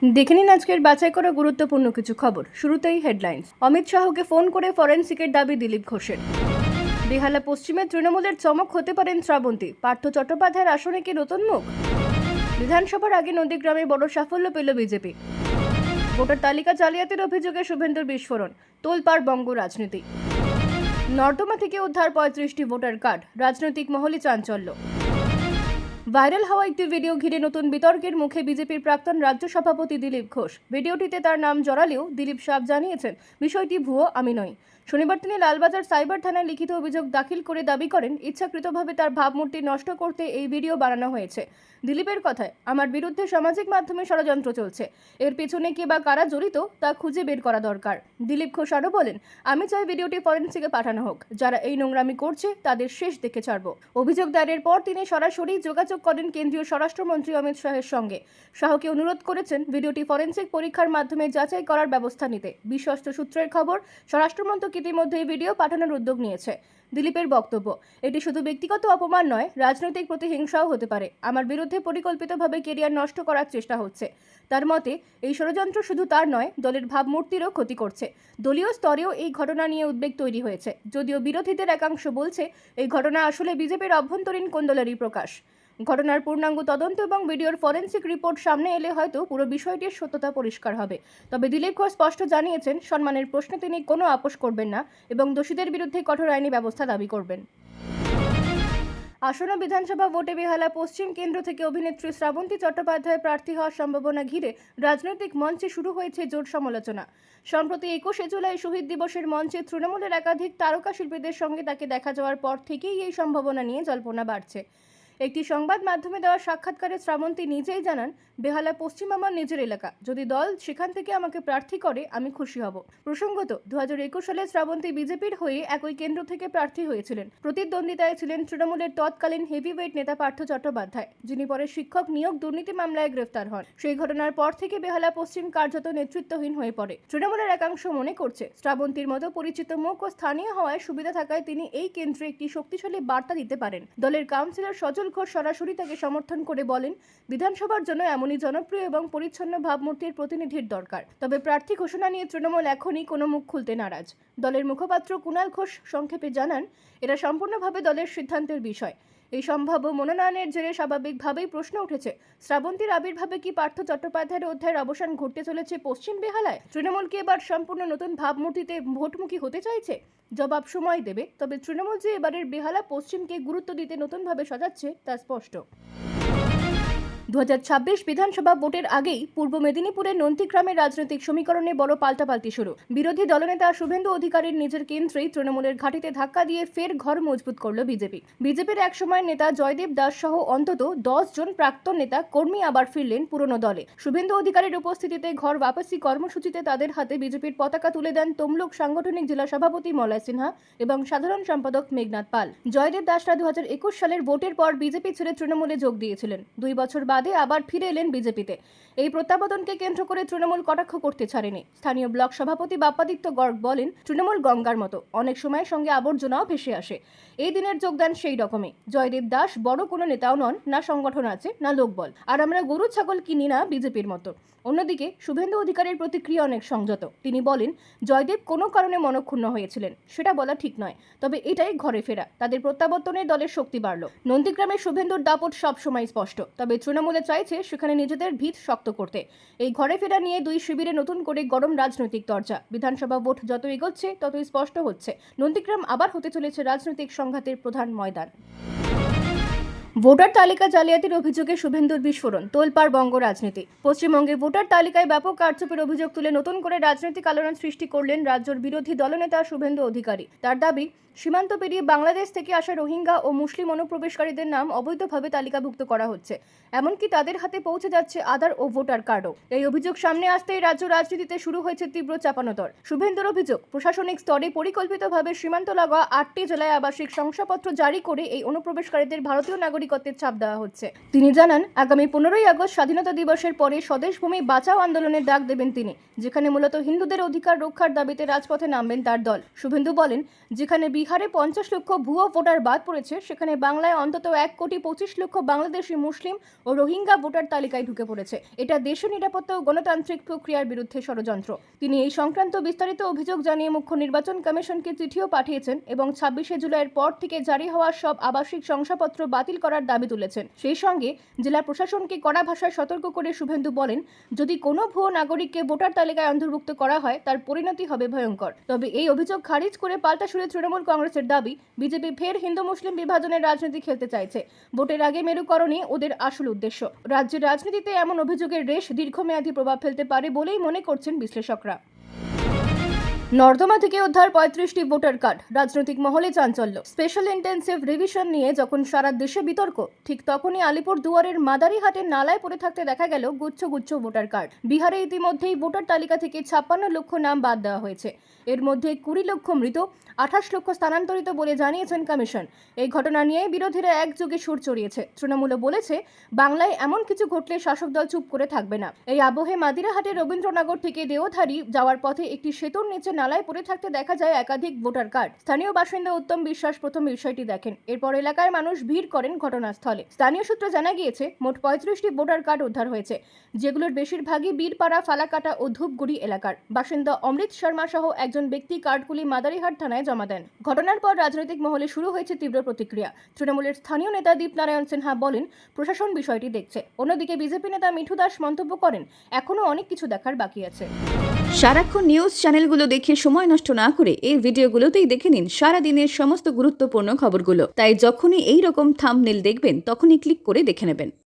দেখে নিন আজকের বাছাই করা গুরুত্বপূর্ণ কিছু খবর। শুরুতেই হেডলাইন্স অমিত শাহকে ফোন করে ফরেন্সিকের দাবি দিলীপ ঘোষের। বেহালা পশ্চিমে তৃণমূলের চমক হতে পারেন শ্রাবন্তী। পার্থ চট্টোপাধ্যায়ের আসনে কি নতুন মুখ? বিধানসভার আগে নন্দীগ্রামে বড় সাফল্য পেল বিজেপি। ভোটার তালিকা জালিয়াতির অভিযোগে শুভেন্দুর বিস্ফোরণ, তোলপাড় বঙ্গ রাজনীতি। নর্দমা থেকে উদ্ধার পঁয়ত্রিশটি ভোটার কার্ড, রাজনৈতিক মহলে চাঞ্চল্য। ভাইরাল হওয়া একটি ভিডিও ঘিরে নতুন বিতর্কের মুখে বিজেপির প্রাক্তন রাজ্য সভাপতি দিলীপ ঘোষ। ভিডিওটিতে তার নাম জড়ালেও দিলীপ সাহ জানিয়েছেন, বিষয়টি ভুয়ো আমি নই। শনিবার তিনি লালবাজার সাইবার থানায় লিখিত অভিযোগ দাখিল করে দাবি করেন, ইচ্ছাকৃতভাবে তার ভাবমূর্তি নষ্ট করতে এই ভিডিও বানানো হয়েছে। দিলীপের কথায়, আমার বিরুদ্ধে সামাজিক মাধ্যমে ষড়যন্ত্র চলছে। এর পেছনে কে বা কারা জড়িত, তা খুঁজে বের করা দরকার। দিলীপ ঘোষ আরও বলেন, আমি চাই ভিডিওটি ফরেন্সিকে পাঠানো হোক। যারা এই নোংরামি করছে, তাদের শেষ দেখে ছাড়ব। অভিযোগ দায়েরের পর তিনি সরাসরি যোগাযোগ করেন কেন্দ্রীয় স্বরাষ্ট্রমন্ত্রী অমিত শাহের সঙ্গে। শাহকে অনুরোধ করেছেন, ভিডিওটি ফরেন্সিক পরীক্ষার মাধ্যমে যাচাই করার ব্যবস্থা নিতে। বিশ্বস্ত সূত্রের খবর, স্বরাষ্ট্রমন্ত্রক ইতিমধ্যে এই ভিডিও পাঠানোর উদ্যোগ নিয়েছে। দিলীপের বক্তব্য, এটি শুধু ব্যক্তিগত অপমান নয়, রাজনৈতিক প্রতিহিংসাও হতে পারে। আমার বিরুদ্ধে পরিকল্পিতভাবে কেরিয়ার নষ্ট করার চেষ্টা হচ্ছে। তার মতে, এই ষড়যন্ত্র শুধু তার নয়, দলের ভাবমূর্তিরও ক্ষতি করছে। দলীয় স্তরেও এই ঘটনা নিয়ে উদ্বেগ তৈরি হয়েছে। যদিও বিরোধীদের একাংশ বলছে, এই ঘটনা আসলে বিজেপির অভ্যন্তরীণ কোন্দলেরই প্রকাশ। ঘটনার পূর্ণাঙ্গ তদন্ত এবং ভিডিওর ফরেন্সিক রিপোর্ট সামনে এলে হয়তো পুরো বিষয়টির সত্যতা পরিষ্কার হবে। তবে দিলীপ ঘোষ স্পষ্ট জানিয়েছেন, সম্মানের প্রশ্নে তিনি কোনো আপোষ করবেন না এবং দোষীদের বিরুদ্ধে কঠোর আইনি ব্যবস্থা দাবি করবেন। আসন্ন বিধানসভা ভোটে বেহালা পশ্চিম কেন্দ্র থেকে অভিনেত্রী শ্রাবন্তী চট্টোপাধ্যায় প্রার্থী হওয়ার সম্ভাবনা ঘিরে রাজনৈতিক মঞ্চে শুরু হয়েছে জোর সমালোচনা। সম্প্রতি একুশে জুলাই শহীদ দিবসের মঞ্চে তৃণমূলের একাধিক তারকা শিল্পীদের সঙ্গে তাকে দেখা যাওয়ার পর থেকেই এই সম্ভাবনা নিয়ে জল্পনা বাড়ছে। একটি সংবাদ মাধ্যমে দেওয়া সাক্ষাৎকারে শ্রাবন্তী নিজেই জানান, বেহালা পশ্চিম আমার নিজের এলাকা। যদি দল সেখান থেকে আমাকে প্রার্থী করে, আমি খুশি হব। প্রসঙ্গত, দুহাজার একুশ সালে শ্রাবন্তী বিজেপির হয়ে একই কেন্দ্র থেকে প্রার্থী হয়েছিলেন। প্রতিদ্বন্দ্বিতায় ছিলেন তৃণমূলের তৎকালীন হেভিওয়েট নেতা পার্থ চট্টোপাধ্যায়, যিনি পরে শিক্ষক নিয়োগ দুর্নীতি মামলায় গ্রেফতার হন। সেই ঘটনার পর থেকে বেহালা পশ্চিম কার্যত নেতৃত্বহীন হয়ে পড়ে। তৃণমূলের একাংশ মনে করছে, শ্রাবন্তীর মতো পরিচিত মুখ ও স্থানীয় হওয়ায় সুবিধা থাকায় তিনি এই কেন্দ্রে একটি শক্তিশালী বার্তা দিতে পারেন। দলের কাউন্সিলর সজল ঘোষ সরাসরি তাকে সমর্থন করে বলেন, বিধানসভার জন্য এমনই জনপ্রিয় এবং পরিচ্ছন্ন ভাবমূর্তির প্রতিনিধির দরকার। তবে প্রার্থী ঘোষণা নিয়ে তৃণমূল এখনই কোনো মুখ খুলতে নারাজ। দলের মুখপাত্র কুণাল ঘোষ সংক্ষেপে জানান, এরা সম্পূর্ণভাবে দলের সিদ্ধান্তের বিষয়। এই সম্ভাব্য মনোনয়নের জেরে স্বাভাবিকভাবেই প্রশ্ন উঠেছে, শ্রাবন্তীর আবির্ভাবে কি পার্থ চট্টোপাধ্যায়ের অধ্যায়ের অবসান ঘটতে চলেছে পশ্চিম বেহালায়? তৃণমূল কি এবার সম্পূর্ণ নতুন ভাবমূর্তিতে ভোটমুখী হতে চাইছে? জবাব সময় দেবে, তবে তৃণমূল যে এবারের বেহালা পশ্চিমকে গুরুত্ব দিতে নতুনভাবে সাজাচ্ছে তা স্পষ্ট। দু হাজার ছাব্বিশ বিধানসভা ভোটের আগেই পূর্ব মেদিনীপুরের নন্দিগ্রামের রাজনৈতিক সমীকরণে বড় পাল্টাপাল্টি শুরু। বিরোধী দলনেতা শুভেন্দু অধিকারীর নিজের কেন্দ্রেই তৃণমূলের ঘাটিতে ধাক্কা দিয়ে ফের ঘর মজবুত করল বিজেপি। বিজেপির একসময় নেতা জয়দেব দাস সহ অন্তত দশ জন প্রাক্তন নেতা কর্মী আবার ফিরলেন পুরনো দলে। শুভেন্দু অধিকারীর উপস্থিতিতে ঘর বাপসি কর্মসূচিতে তাদের হাতে বিজেপির পতাকা তুলে দেন তমলুক সাংগঠনিক জেলা সভাপতি মলয় সিনহা এবং সাধারণ সম্পাদক মেঘনাথ পাল। জয়দেব দাসরা দু হাজার একুশ সালের ভোটের পর বিজেপি ছেড়ে তৃণমূলে যোগ দিয়েছিলেন। দুই বছর বাদে আবার ফিরে এলেন বিজেপিতে। এই প্রত্যাবর্তনকে কেন্দ্র করে তৃণমূল কটাক্ষ করতে ছাড়েনি। স্থানীয় ব্লক সভাপতি বাপ্পাদিত্য গর্গ বলেন, তৃণমূল গঙ্গার মতো। অনেক সময় সঙ্গে আবর্জনাও ভেসে আসে। এই দিনের যোগদান সেই রকমই। জয়দেব দাস বড় কোনো নেতাও নন, না সংগঠন আছে, না লোকবল। আর আমরা গরু, ছাগল কিনি না বিজেপির মতো। অন্যদিকে, শুভেন্দু অধিকারের প্রতিক্রিয়া অনেক সংযত। তিনি বলেন, জয়দেব কোনো কারণে মনক্ষুণ্ণ হয়েছিলেন, সেটা বলা ঠিক নয়। তবে এটাই ঘরে ফেরা। তাদের প্রত্যাবর্তনে দলের শক্তি বাড়ল। নন্দীগ্রামের শুভেন্দুর দাপট সবসময় স্পষ্ট। তবে তৃণমূলে চাইছে সেখানে নিজেদের ভিত শক্ত করতে। এই ঘরে ফেরা নিয়ে দুই শিবিরে নতুন করে গরম রাজনৈতিক দরজা। বিধানসভা ভোট যত এগোচ্ছে, ততই স্পষ্ট হচ্ছে। নন্দীগ্রাম আবার হতে চলেছে রাজনৈতিক সংঘাতের প্রধান ময়দান। ভোটার তালিকা জালিয়াতির অভিযোগে শুভেন্দুর বিস্ফোরণ, তোলপাড় বঙ্গ রাজনীতি। পশ্চিমবঙ্গে ভোটার তালিকায় ব্যাপক কারচুপির অভিযোগ তুলে নতুন করে রাজনৈতিক আলোড়ন সৃষ্টি করলেন রাজ্যের বিরোধী দলনেতা শুভেন্দু অধিকারী। তার দাবি সীমান্ত পেরিয়ে বাংলাদেশ থেকে আসা রোহিঙ্গা ও মুসলিম অনুপ্রবেশকারীদের নাম অবৈধভাবে তালিকাভুক্ত করা হচ্ছে। এমনকি তাদের হাতে পৌঁছে যাচ্ছে আধার ও ভোটার কার্ডও। এই অভিযোগ সামনে আসতেই রাজ্য রাজনীতিতে শুরু হয়েছে তীব্র চাপানোতর। শুভেন্দুর অভিযোগ, প্রশাসনিক স্তরে পরিকল্পিতভাবে সীমান্ত লাগোয়া আটটি জেলায় আবাসিক শংসাপত্র জারি করে এই অনুপ্রবেশকারীদের ভারতীয় নাগরিকত্বের ছাপ দেওয়া হচ্ছে। তিনি জানান, আগামী পনেরোই আগস্ট স্বাধীনতা দিবসের পরে স্বদেশভূমি বাঁচাও আন্দোলনের ডাক দেবেন তিনি, যেখানে মূলত হিন্দুদের অধিকার রক্ষার দাবিতে রাজপথে নামবেন তার দল। শুভেন্দু বলেন, যেখানে বিহার বিহারে পঞ্চাশ লক্ষ ভুয়ো ভোটার বাদ পড়েছে। সেখানে বাংলায় অন্তত এক কোটি পঁচিশ লক্ষ বাংলাদেশি মুসলিম ও রোহিঙ্গা ভোটার তালিকায় ঢুকে পড়েছে। এটা দেশের নিরাপত্তা ও গণতান্ত্রিক প্রক্রিয়ার বিরুদ্ধে ষড়যন্ত্র। তিনি এই সংক্রান্ত বিস্তারিত অভিযোগ জানিয়ে মুখ্য নির্বাচন কমিশনকে চিঠিও পাঠিয়েছেন এবং ছাব্বিশে জুলাইয়ের পর থেকে জারি হওয়া সব আবাসিক শংসাপত্র বাতিল করার দাবি তুলেছেন। সেই সঙ্গে জেলা প্রশাসনকে কড়া ভাষায় সতর্ক করে শুভেন্দু বলেন, যদি কোনো ভুয়ো নাগরিককে ভোটার তালিকায় অন্তর্ভুক্ত করা হয়, তার পরিণতি হবে ভয়ঙ্কর। তবে এই অভিযোগ খারিজ করে পাল্টা সুরে তৃণমূল কংগ্রেসের দাবি, বিজেপি ফের হিন্দু মুসলিম বিভাজনের রাজনীতি খেলতে চাইছে। ভোটের আগে মেরুকরণই ওদের আসল উদ্দেশ্য। রাজ্যের রাজনীতিতে এমন অভিযোগের রেশ দীর্ঘমেয়াদী প্রভাব ফেলতে পারে বলেই মনে করছেন বিশ্লেষকরা। নর্দমা থেকে উদ্ধার পঁয়ত্রিশটি ভোটার কার্ড, রাজনৈতিক মহলে চাঞ্চল্য। স্পেশাল ইন্টেন্সিভ রিভিশন নিয়ে যখন সারা দেশে বিতর্ক, ঠিক তখনই আলিপুর দুয়ারের মাদারিহাটের নালায় পড়ে থাকতে দেখা গেল গুচ্ছ গুচ্ছ ভোটার কার্ড। বিহারে ইতিমধ্যেই ভোটার তালিকা থেকে ছাপ্পান্ন লক্ষ নাম বাদ দেওয়া হয়েছে। এর মধ্যে কুড়ি লক্ষ মৃত, আঠাশ লক্ষ স্থানান্তরিত বলে জানিয়েছেন কমিশন। এই ঘটনা নিয়ে বিরোধীরা একযোগে সুর চড়িয়েছে। তৃণমূল বলেছে, বাংলায় এমন কিছু ঘটলে শাসক দল চুপ করে থাকবে না। এই আবহে মাদিরাহাটে রবীন্দ্রনগর থেকে দেওধারী যাওয়ার পথে একটি সেতুর নিচে নালায় পড়ে থাকতে দেখা যায় একাধিক ভোটার কার্ড। স্থানীয় বাসিন্দা উত্তম বিশ্বাস প্রথম বিষয়টি দেখেন। এরপর এলাকার মানুষ ভিড় করেন ঘটনাস্থলে। স্থানীয় সূত্রে জানা গিয়েছে, মোট পঁয়ত্রিশটি ভোটার কার্ড উদ্ধার হয়েছে, যেগুলোর বেশিরভাগই বীরপাড়া, ফালাকাটা ও ধূপগুড়ি এলাকার। বাসিন্দা অমৃত শর্মা সহ একজন ব্যক্তি কার্ডগুলি মাদারিহাট থানায় জমা দেন। ঘটনার পর রাজনৈতিক মহলে শুরু হয়েছে তীব্র প্রতিক্রিয়া। তৃণমূলের স্থানীয় নেতা দীপনারায়ণ সিনহা বলেন, প্রশাসন বিষয়টি দেখছে। অন্যদিকে বিজেপি নেতা মিঠু দাস মন্তব্য করেন, এখনও অনেক কিছু দেখার বাকি আছে। সারাক্ষণ নিউজ চ্যানেলগুলো দেখে সময় নষ্ট না করে এই ভিডিওগুলোতেই দেখে নিন সারা দিনের সমস্ত গুরুত্বপূর্ণ খবরগুলো। তাই যখনই এই রকম থাম্বনেল দেখবেন, তখনই ক্লিক করে দেখে নেবেন।